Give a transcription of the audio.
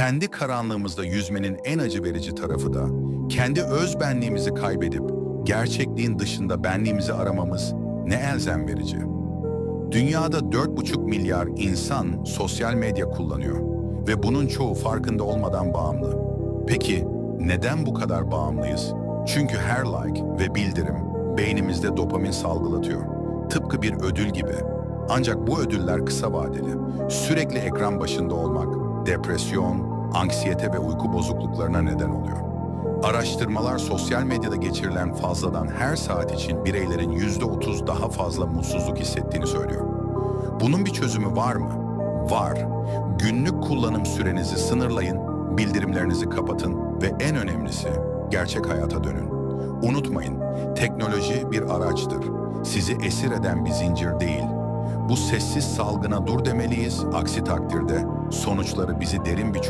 Kendi karanlığımızda yüzmenin en acı verici tarafı da kendi öz benliğimizi kaybedip gerçekliğin dışında benliğimizi aramamız ne elzem verici. Dünyada 4,5 milyar insan sosyal medya kullanıyor ve bunun çoğu farkında olmadan bağımlı. Peki neden bu kadar bağımlıyız? Çünkü her like ve bildirim beynimizde dopamin salgılatıyor. Tıpkı bir ödül gibi. Ancak bu ödüller kısa vadeli. Sürekli ekran başında olmak, depresyon, anksiyete ve uyku bozukluklarına neden oluyor. Araştırmalar sosyal medyada geçirilen fazladan her saat için bireylerin %30 daha fazla mutsuzluk hissettiğini söylüyor. Bunun bir çözümü var mı? Var. Günlük kullanım sürenizi sınırlayın, bildirimlerinizi kapatın ve en önemlisi gerçek hayata dönün. Unutmayın, teknoloji bir araçtır. Sizi esir eden bir zincir değil. Bu sessiz salgına dur demeliyiz, aksi takdirde sonuçları bizi derin bir